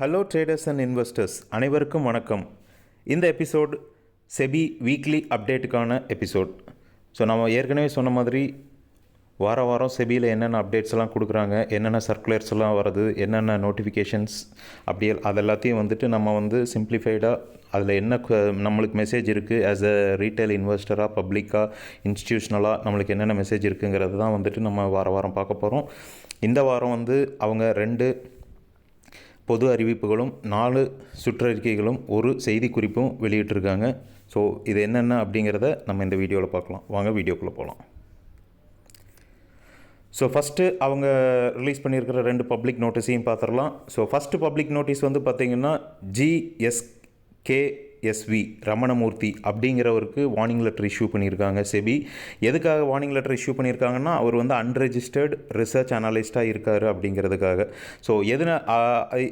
Hello traders and investors அனைவருக்கும் வணக்கம். இந்த எபிசோட் செபி வீக்லி அப்டேட்டுக்கான எபிசோட் ஸோ நம்ம ஏற்கனவே சொன்ன மாதிரி வார வாரம் செபியில் என்னென்ன அப்டேட்ஸ் எல்லாம் கொடுக்குறாங்க என்னென்ன சர்க்குலர்ஸ் எல்லாம் வருது என்னென்ன நோட்டிஃபிகேஷன்ஸ் அப்படி அது எல்லாத்தையும் வந்துட்டு நம்ம வந்து சிம்பிளிஃபைடாக அதில் என்ன நம்மளுக்கு மெசேஜ் இருக்குது ஆஸ் அ ரீட்டைல் இன்வெஸ்டராக பப்ளிக்காக இன்ஸ்டியூஷனலாக நம்மளுக்கு என்னென்ன மெசேஜ் இருக்குங்கிறது தான் வந்துட்டு நம்ம வார வாரம் பார்க்க போகிறோம் இந்த வாரம் வந்து அவங்க ரெண்டு பொது அறிவிப்புகளும் நாலு சுற்றறிக்கைகளும் ஒரு செய்திக்குறிப்பும் வெளியிட்டிருக்காங்க. ஸோ இது என்னென்ன அப்படிங்கிறத நம்ம இந்த வீடியோவில் பார்க்கலாம். வாங்க வீடியோக்குள்ளே போகலாம் ஸோ ஃபஸ்ட்டு அவங்க ரிலீஸ் பண்ணியிருக்கிற ரெண்டு பப்ளிக் நோட்டீஸையும் பார்த்துடலாம். ஸோ ஃபஸ்ட்டு பப்ளிக் நோட்டீஸ் வந்து பார்த்திங்கன்னா ஜிஎஸ்கே எஸ்வி ரமணமூர்த்தி அப்படிங்கிறவருக்கு வார்னிங் லெட்டர் இஷ்யூ பண்ணியிருக்காங்க செபி. எதுக்காக வார்னிங் லெட்டர் இஷ்யூ பண்ணியிருக்காங்கன்னா அவர் வந்து அன்ரெஜிஸ்டர்ட் ரிசர்ச் அனலிஸ்ட்டாக இருக்கார் அப்படிங்கிறதுக்காக. ஸோ எதுனா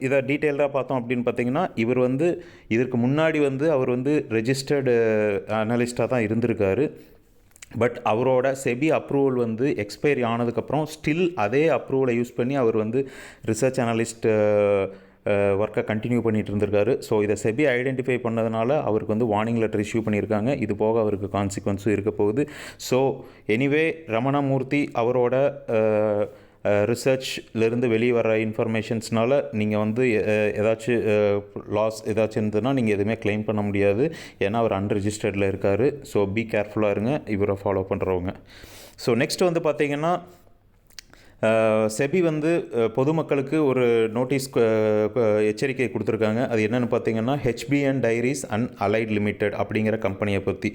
இதை டீட்டெயில்டாக பார்த்தோம் அப்படின்னு பார்த்தீங்கன்னா இவர் வந்து இதற்கு முன்னாடி வந்து அவர் வந்து ரெஜிஸ்டர்டு அனலிஸ்ட்டாக தான் இருந்திருக்காரு. பட் அவரோட செபி அப்ரூவல் வந்து எக்ஸ்பைரி ஆனதுக்கப்புறம் ஸ்டில் அதே அப்ரூவலை யூஸ் பண்ணி அவர் வந்து ரிசர்ச் அனலிஸ்ட்டு ஒர்க்கை கண்டினியூ பண்ணிகிட்டு இருந்திருக்காரு. ஸோ இதை செபி ஐடென்டிஃபை பண்ணதுனால அவருக்கு வந்து வார்னிங் லெட்டர் இஷ்யூ பண்ணியிருக்காங்க. இது போக அவருக்கு கான்சிக்வன்ஸும் இருக்க போகுது. ஸோ எனிவே ரமணமூர்த்தி அவரோட ரிசர்ச்லேருந்து வெளியே வர இன்ஃபர்மேஷன்ஸ்னால் நீங்கள் வந்து ஏதாச்சும் லாஸ் ஏதாச்சும் இருந்ததுன்னா நீங்கள் எதுவுமே க்ளைம் பண்ண முடியாது. ஏன்னா அவர் அன்ரிஜிஸ்டர்டில் இருக்கார். ஸோ பி கேர்ஃபுல்லாக இருங்க. இவரை ஃபாலோ பண்ணுறவங்க ஸோ நெக்ஸ்ட் வந்து பார்த்திங்கன்னா செபி வந்து பொதுமக்களுக்கு ஒரு நோட்டீஸ் எச்சரிக்கை கொடுத்துருக்காங்க. அது என்னென்னு பார்த்தீங்கன்னா HPN dairies and allied limited அப்படிங்கிற கம்பெனியை பற்றி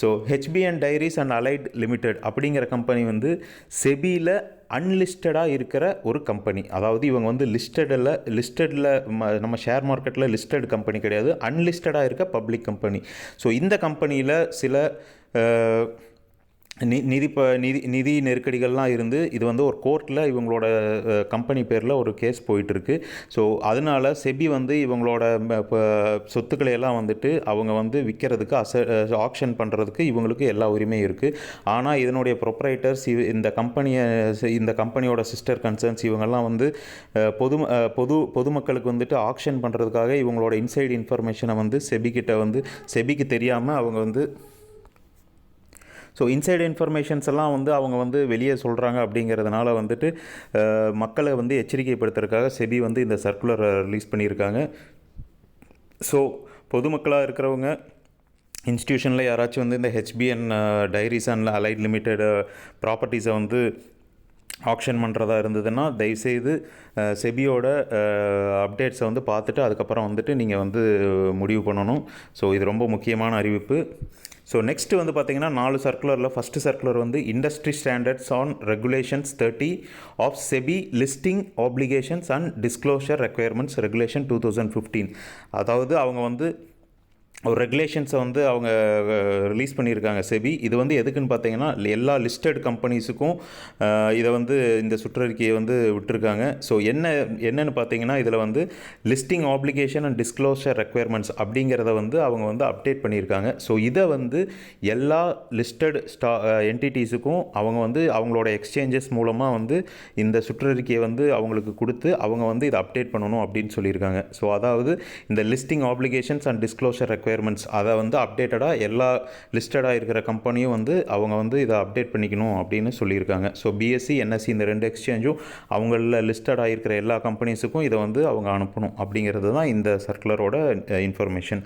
so HPN dairies and allied limited அப்படிங்கிற கம்பெனி வந்து செபியில் அன்லிஸ்டடாக இருக்கிற ஒரு கம்பெனி அதாவது இவங்க வந்து லிஸ்டடில் லிஸ்டடில் நம்ம ஷேர் மார்க்கெட்டில் லிஸ்டட் கம்பெனி கிடையாது. அன்லிஸ்டடாக இருக்க பப்ளிக் கம்பெனி ஸோ இந்த கம்பெனியில் சில நி நிதி ப நிதி நிதி நெருக்கடிகள்லாம் இருந்து இது வந்து ஒரு கோர்ட்டில் இவங்களோட கம்பெனி பேரில் ஒரு கேஸ் போயிட்டுருக்கு. ஸோ அதனால செபி வந்து இவங்களோட ம, சொத்துக்களை எல்லாம் வந்துட்டு அவங்க வந்து விற்கிறதுக்கு அச ஆக்ஷன் பண்ணுறதுக்கு இவங்களுக்கு எல்லா உரிமையும் இருக்குது ஆனால் இதனுடைய ப்ரொப்ரைட்டர்ஸ் இந்த கம்பெனியை இந்த கம்பெனியோட சிஸ்டர் கன்சர்ன்ஸ் இவங்கெல்லாம் வந்து பொது பொது பொதுமக்களுக்கு வந்துட்டு ஆக்ஷன் பண்ணுறதுக்காக இவங்களோட இன்சைடு இன்ஃபர்மேஷனை வந்து செபிக்கிட்ட வந்து செபிக்கு தெரியாமல் அவங்க வந்து ஸோ இன்சைடு இன்ஃபர்மேஷன்ஸ் எல்லாம் வந்து அவங்க வந்து வெளியே சொல்கிறாங்க அப்படிங்கிறதுனால வந்துட்டு மக்களை வந்து எச்சரிக்கைப்படுத்துறதுக்காக செபி வந்து இந்த சர்க்குலரை ரிலீஸ் பண்ணியிருக்காங்க. ஸோ பொதுமக்களாக இருக்கிறவங்க இன்ஸ்டியூஷனில் யாராச்சும் வந்து இந்த HPN dairies and allied limited ப்ராப்பர்ட்டிஸை வந்து ஆக்ஷன் பண்ணுறதா இருந்ததுன்னா தயவுசெய்து செபியோட அப்டேட்ஸை வந்து பார்த்துட்டு அதுக்கப்புறம் வந்துட்டு நீங்கள் வந்து முடிவு பண்ணணும். ஸோ இது ரொம்ப முக்கியமான அறிவிப்பு. ஸோ நெக்ஸ்ட் வந்து பார்த்தீங்கன்னா நாலு சர்க்குலரில் ஃபஸ்ட்டு சர்க்குலர் வந்து industry standards on regulations thirty of SEBI listing applications and disclosure requirements regulation two thousand fifteen அதாவது அவங்க வந்து ஒரு ரெகுலேஷன்ஸை வந்து அவங்க ரிலீஸ் பண்ணியிருக்காங்க செபி. இது வந்து எதுக்குன்னு பார்த்தீங்கன்னா எல்லா லிஸ்டட் கம்பெனிஸுக்கும் இதை வந்து இந்த சுற்றறிக்கையை வந்து விட்டுருக்காங்க. ஸோ என்ன என்னென்னு பார்த்தீங்கன்னா இதில் வந்து listing application and disclosure requirements அப்படிங்கிறத வந்து அவங்க வந்து அப்டேட் பண்ணியிருக்காங்க. ஸோ இதை வந்து எல்லா லிஸ்டட் ஸ்டா என்டிட்டிஸுக்கும் அவங்க வந்து அவங்களோட எக்ஸ்சேஞ்சஸ் மூலமாக வந்து இந்த சுற்றறிக்கையை வந்து அவங்களுக்கு கொடுத்து அவங்க வந்து இதை அப்டேட் பண்ணணும் அப்படின்னு சொல்லியிருக்காங்க. ஸோ அதாவது இந்த listing applications and disclosure requirements அதை வந்து அப்டேட்டடாக எல்லா லிஸ்டடாக இருக்கிற கம்பெனியும் வந்து அவங்க வந்து இதை அப்டேட் பண்ணிக்கணும் அப்படின்னு சொல்லியிருக்காங்க. ஸோ பிஎஸ்சி என்எஸ்சி இந்த ரெண்டு எக்ஸ்சேஞ்சும் அவங்களில் லிஸ்டடாக இருக்கிற எல்லா கம்பெனிஸுக்கும் இதை வந்து அவங்க அனுப்பணும் அப்படிங்கிறது தான் இந்த சர்க்குலரோட இன்ஃபர்மேஷன்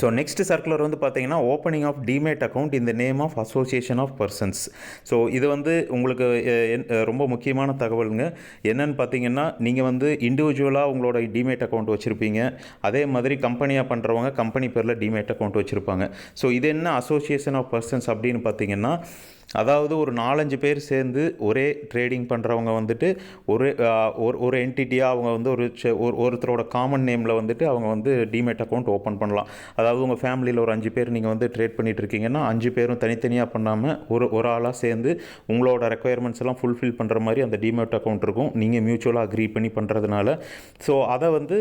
ஸோ நெக்ஸ்ட் சர்க்குலர் வந்து பார்த்தீங்கன்னா ஓப்பனிங் ஆஃப் டிமேட் அக்கௌண்ட் இந்த name of association of persons so இது வந்து உங்களுக்கு ரொம்ப முக்கியமான தகவலுங்க. என்னன்னு பார்த்தீங்கன்னா நீங்கள் வந்து இண்டிவிஜுவலாக உங்களோட டிமேட் அக்கௌண்ட் வச்சுருப்பீங்க. அதே மாதிரி கம்பெனியாக பண்ணுறவங்க கம்பெனி பேரில் டிமேட் அக்கௌண்ட் வச்சுருப்பாங்க. ஸோ இது என்ன அசோசியேஷன் ஆஃப் பர்சன்ஸ் அப்படின்னு பார்த்தீங்கன்னா அதாவது ஒரு நாலஞ்சு பேர் சேர்ந்து ஒரே ட்ரேடிங் பண்ணுறவங்க வந்துட்டு ஒரு ஒரு ஒரு என்டிட்டியாக அவங்க வந்து ஒரு ஒரு ஒருத்தரோட காமன் நேமில் வந்துட்டு அவங்க வந்து டிமேட் அக்கௌண்ட் ஓப்பன் பண்ணலாம். அதாவது உங்கள் ஃபேமிலியில் ஒரு அஞ்சு பேர் நீங்கள் வந்து ட்ரேட் பண்ணிட்டு இருக்கீங்கன்னா அஞ்சு பேரும் தனித்தனியாக பண்ணாமல் ஒரு ஒரு ஆளாக சேர்ந்து உங்களோட ரெக்குயர்மெண்ட்ஸ் எல்லாம் ஃபுல்ஃபில் பண்ணுற மாதிரி அந்த டிமேட் அக்கௌண்ட் இருக்கும். நீங்கள் மியூச்சுவலாக அக்ரி பண்ணி பண்ணுறதுனால ஸோ அதை வந்து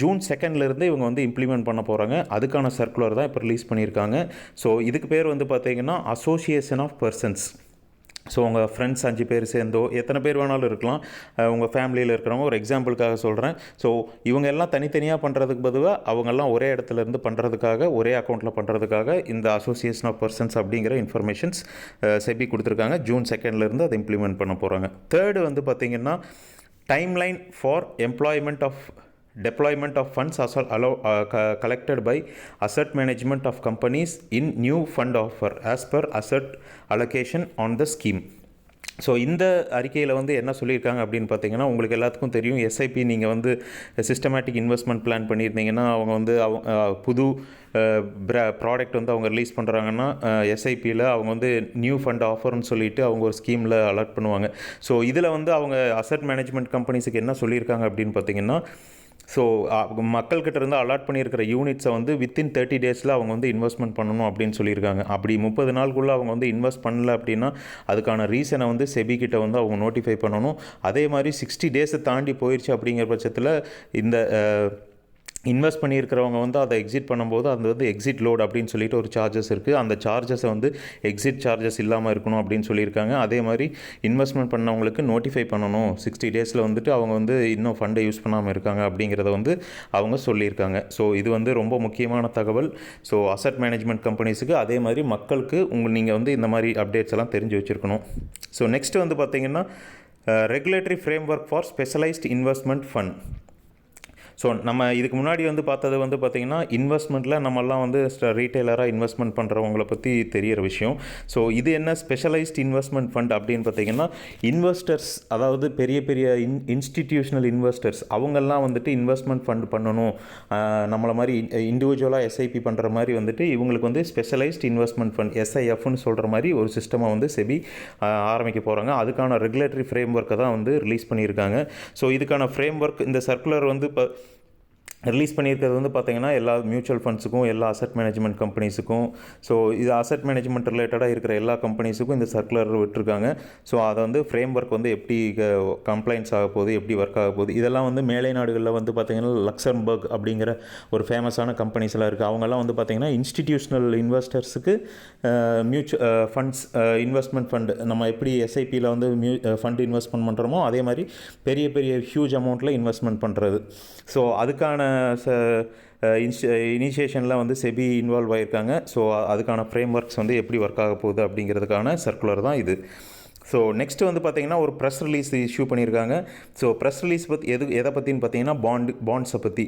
ஜூன் செகண்ட்லேருந்து இவங்க வந்து இம்ப்ளிமெண்ட் பண்ண போகிறாங்க அதுக்கான சர்க்குலர் தான் இப்போ ரிலீஸ் பண்ணியிருக்காங்க. ஸோ இதுக்கு பேர் வந்து பார்த்தீங்கன்னா association of person persons so உங்கள் ஃப்ரெண்ட்ஸ் அஞ்சு பேர் சேர்ந்தோ எத்தனை பேர் வேணாலும் இருக்கலாம். உங்கள் ஃபேமிலியில் இருக்கிறவங்க ஒரு எக்ஸாம்பிளுக்காக சொல்கிறேன் ஸோ இவங்க எல்லாம் தனித்தனியாக பண்ணுறதுக்கு பொதுவாக அவங்கெல்லாம் ஒரே இடத்துல இருந்து பண்ணுறதுக்காக ஒரே அக்கௌண்ட்டில் பண்ணுறதுக்காக இந்த அசோசியேஷன் ஆஃப் பர்சன்ஸ் அப்படிங்கிற இன்ஃபர்மேஷன்ஸ் செபி கொடுத்துருக்காங்க. ஜூன் செகண்ட்லேருந்து அதை இம்ப்ளிமெண்ட் பண்ண போகிறாங்க தேர்டு வந்து பார்த்திங்கன்னா timeline for employment of deployment of funds as al- allow, uh, co- collected by asset management of companies in new fund offer as per asset allocation on the scheme. So இந்த அறிக்கையில் வந்து என்ன சொல்லியிருக்காங்க அப்படின்னு பார்த்தீங்கன்னா உங்களுக்கு எல்லாத்துக்கும் தெரியும். எஸ்ஐபி நீங்கள் வந்து சிஸ்டமேட்டிக் இன்வெஸ்ட்மெண்ட் பிளான் பண்ணியிருந்தீங்கன்னா அவங்க வந்து அவங்க புது ப்ராடக்ட் வந்து அவங்க ரிலீஸ் பண்ணுறாங்கன்னா எஸ்ஐபியில் அவங்க வந்து நியூ ஃபண்ட் ஆஃபர்னு சொல்லிட்டு அவங்க ஒரு ஸ்கீமில் அலர்ட் பண்ணுவாங்க. ஸோ இதில் வந்து அவங்க அசட் மேனேஜ்மெண்ட் கம்பெனிஸுக்கு என்ன சொல்லியிருக்காங்க அப்படின்னு பார்த்தீங்கன்னா ஸோ மக்கள்கிட்ட இருந்து அலாட் பண்ணியிருக்கிற யூனிட்ஸை வந்து வித்தின் தேர்ட்டி டேஸில் அவங்க வந்து இன்வெஸ்ட்மெண்ட் பண்ணணும் அப்படின்னு சொல்லியிருக்காங்க. அப்படி முப்பது நாளுக்குள்ளே அவங்க வந்து இன்வெஸ்ட் பண்ணல அப்படின்னா அதுக்கான ரீசனை வந்து செபி கிட்ட வந்து அவங்க நோட்டிஃபை பண்ணணும். அதே மாதிரி சிக்ஸ்டி டேஸை தாண்டி போயிடுச்சு அப்படிங்கிற பட்சத்தில் இந்த இன்வெஸ்ட் பண்ணியிருக்கிறவங்க வந்து அதை எக்ஸிட் பண்ணும்போது அது வந்து எக்ஸிட் லோட் அப்படின்னு சொல்லிட்டு ஒரு சார்ஜஸ் இருக்குது அந்த சார்ஜஸை வந்து எக்ஸிட் சார்ஜஸ் இல்லாமல் இருக்கணும் அப்படின்னு சொல்லியிருக்காங்க. அதே மாதிரி இன்வெஸ்ட்மெண்ட் பண்ணவங்களுக்கு நோட்டிஃபை பண்ணணும். சிக்ஸ்டி டேஸில் வந்துட்டு அவங்க வந்து இன்னும் ஃபண்டை யூஸ் பண்ணாமல் இருக்காங்க அப்படிங்கிறத வந்து அவங்க சொல்லியிருக்காங்க. ஸோ இது வந்து ரொம்ப முக்கியமான தகவல். ஸோ அசட் மேனேஜ்மெண்ட் கம்பெனிஸுக்கு அதே மாதிரி மக்களுக்கு உங்கள் நீங்கள் வந்து இந்த மாதிரி அப்டேட்ஸ் எல்லாம் தெரிஞ்சு வச்சுருக்கணும். ஸோ நெக்ஸ்ட் வந்து பார்த்தீங்கன்னா regulatory framework for specialised investment fund so நம்ம இதுக்கு முன்னாடி வந்து பார்த்தது வந்து பார்த்திங்கன்னா இன்வெஸ்ட்மெண்ட்டில் நம்மலாம் வந்து ரீட்டைலராக இன்வெஸ்ட்மெண்ட் பண்ணுறவங்கள பற்றி தெரியிற விஷயம். ஸோ இது என்ன ஸ்பெஷலைஸ்ட் இன்வெஸ்ட்மெண்ட் ஃபண்ட் அப்படின்னு பார்த்தீங்கன்னா இன்வெஸ்டர்ஸ் அதாவது பெரிய பெரிய இன் இன்ஸ்டிடியூஷனல் இன்வெஸ்டர்ஸ் அவங்கெல்லாம் வந்துட்டு இன்வெஸ்ட்மெண்ட் ஃபண்ட் பண்ணணும். நம்மளை மாதிரி இண்டிவிஜுவலாக எஸ்ஐபி பண்ணுற மாதிரி வந்துட்டு இவங்களுக்கு வந்து ஸ்பெஷலைஸ்ட் இன்வெஸ்ட்மெண்ட் ஃபண்ட் எஸ்ஐஎஃப்னு சொல்கிற மாதிரி ஒரு சிஸ்டமை வந்து செபி ஆரம்பிக்க போகிறாங்க அதுக்கான ரெகுலேட்டரி ஃப்ரேம் ஒர்க்கை தான் வந்து ரிலீஸ் பண்ணியிருக்காங்க. ஸோ இதுக்கான ஃப்ரேம் ஒர்க் இந்த சர்க்குலர் வந்து இப்போ ரிலீஸ் பண்ணியிருக்கிறது வந்து பார்த்தீங்கன்னா எல்லா மியூச்சுவல் ஃபண்ட்ஸுக்கும் எல்லா அசட் மேனேஜ்மெண்ட் கம்பெனிஸுக்கும் ஸோ இது அசட் மேனேஜ்மெண்ட் ரிலேட்டடாக இருக்கிற எல்லா கம்பெனிஸுக்கும் இந்த சர்க்குலர் விட்டுருக்காங்க. ஸோ அதை வந்து ஃப்ரேம் ஒர்க் வந்து எப்படி கம்ப்ளைண்ட்ஸ் ஆக போகுது எப்படி ஒர்க் ஆக போகுது இதெல்லாம் வந்து மேலை நாடுகளில் வந்து பார்த்திங்கன்னா லக்சம்பர்க் அப்படிங்கிற ஒரு ஃபேமஸான கம்பெனிஸ் எல்லாம் இருக்குது அவங்கெல்லாம் வந்து பார்த்திங்கன்னா இன்ஸ்டிடியூஷனல் இன்வெஸ்டர்ஸுக்கு மியூச்சு ஃபண்ட்ஸ் இன்வெஸ்ட்மெண்ட் ஃபண்ட் நம்ம எப்படி எஸ்ஐபியில் வந்து மியூ ஃபண்ட் இன்வெஸ்ட்மெண்ட் பண்ணுறோமோ அதே மாதிரி பெரிய பெரிய ஹியூஜ் அமௌண்ட்டில் இன்வெஸ்ட்மெண்ட் பண்ணுறது ஸோ அதுக்கான ச இனிஷியேஷனில் வந்து செபி இன்வால்வ் ஆகியிருக்காங்க ஸோ அதுக்கான ஃப்ரேம் ஒர்க்ஸ் வந்து எப்படி ஒர்க் ஆக போகுது அப்படிங்கிறதுக்கான சர்க்குலர் தான் இது. ஸோ நெக்ஸ்ட் வந்து பார்த்தீங்கன்னா ஒரு ப்ரெஸ் ரிலீஸ் இஷ்யூ பண்ணியிருக்காங்க. ஸோ ப்ரெஸ் ரிலீஸ் பற்றி எது எதை பற்றின்னு பார்த்தீங்கன்னா பாண்டு பாண்ட்ஸை பற்றி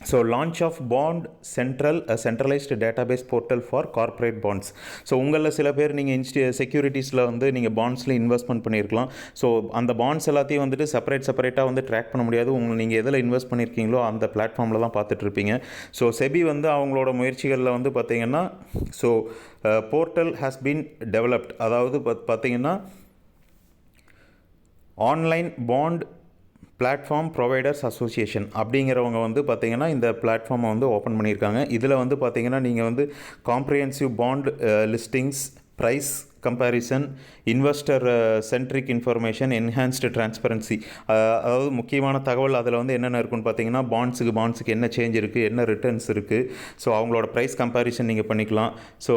so launch of bond central centralised database portal for corporate bonds so உங்களில் சில பேர் நீங்கள் இன்ஸ்டி செக்யூரிட்டிஸில் வந்து நீங்கள் பாண்ட்ஸில் இன்வெஸ்ட்மெண்ட் பண்ணியிருக்கலாம். ஸோ அந்த பாண்ட்ஸ் எல்லாத்தையும் வந்துட்டு செப்பரேட் செப்பரேட்டாக வந்து ட்ராக் பண்ண முடியாது. உங்களை நீங்கள் எதில் இன்வெஸ்ட் பண்ணியிருக்கீங்களோ அந்த பிளாட்ஃபார்மில் தான் பார்த்துட்ருப்பீங்க. ஸோ செபி வந்து அவங்களோட முயற்சிகளில் வந்து பார்த்தீங்கன்னா so portal has been developed அதாவது பாத்- பார்த்தீங்கன்னா online bond platform providers association அப்படிங்கிறவங்க வந்து பார்த்தீங்கன்னா இந்த பிளாட்ஃபார்மை வந்து ஓப்பன் பண்ணியிருக்காங்க. இதில் வந்து பார்த்தீங்கன்னா நீங்கள் வந்து comprehensive bond listings price comparison investor centric information enhanced transparency அதாவது முக்கியமான தகவல் அதில் வந்து என்னென்ன இருக்குன்னு பார்த்தீங்கன்னா பாண்ட்ஸுக்கு பாண்ட்ஸுக்கு என்ன சேஞ்ச் இருக்குது என்ன ரிட்டர்ன்ஸ் இருக்குது ஸோ அவங்களோட ப்ரைஸ் கம்பேரிசன் நீங்கள் பண்ணிக்கலாம். ஸோ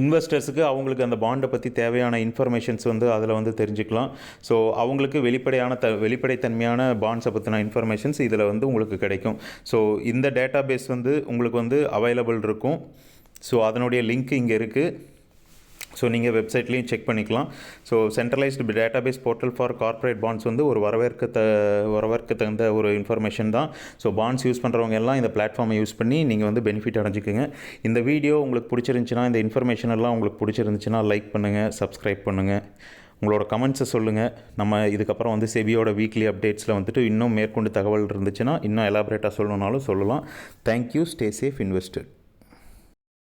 இன்வெஸ்டர்ஸுக்கு அவங்களுக்கு அந்த பாண்டை பற்றி தேவையான இன்ஃபர்மேஷன்ஸ் வந்து அதில் வந்து தெரிஞ்சுக்கலாம். ஸோ அவங்களுக்கு வெளிப்படையான த வெளிப்படைத்தன்மையான பாண்ட்ஸை பற்றின இன்ஃபர்மேஷன்ஸ் இதில் வந்து உங்களுக்கு கிடைக்கும். ஸோ இந்த டேட்டா பேஸ் வந்து உங்களுக்கு வந்து அவைலபிள் இருக்கும். ஸோ அதனுடைய லிங்க் இங்கே இருக்குது ஸோ நீங்கள் வெப்சைட்லேயும் செக் பண்ணிக்கலாம். So centralised database portal for corporate bonds வந்து ஒரு வரவேற்க த வரவேற்க தகுந்த ஒரு இன்ஃபர்மேஷன் தான். ஸோ பாண்ட்ஸ் யூஸ் பண்ணுறவங்க எல்லாம் இந்த பிளாட்ஃபார்மை யூஸ் பண்ணி நீங்கள் வந்து பெனிஃபிட் அடைஞ்சிக்கோங்க. இந்த வீடியோ உங்களுக்கு பிடிச்சிருந்துச்சுன்னா இந்த இன்ஃபர்மேஷன் எல்லாம் உங்களுக்கு பிடிச்சிருந்துச்சுன்னா லைக் பண்ணுங்கள் சப்ஸ்கிரைப் பண்ணுங்கள் உங்களோட கமெண்ட்ஸை சொல்லுங்கள் நம்ம இதுக்கப்புறம் வந்து செபியோட வீக்லி அப்டேட்ஸில் வந்துட்டு இன்னும் மேற்கொண்டு தகவல் இருந்துச்சுன்னா இன்னும் எலாபரேட்டாக சொல்லணுன்னாலும் சொல்லலாம். Thank you stay safe invested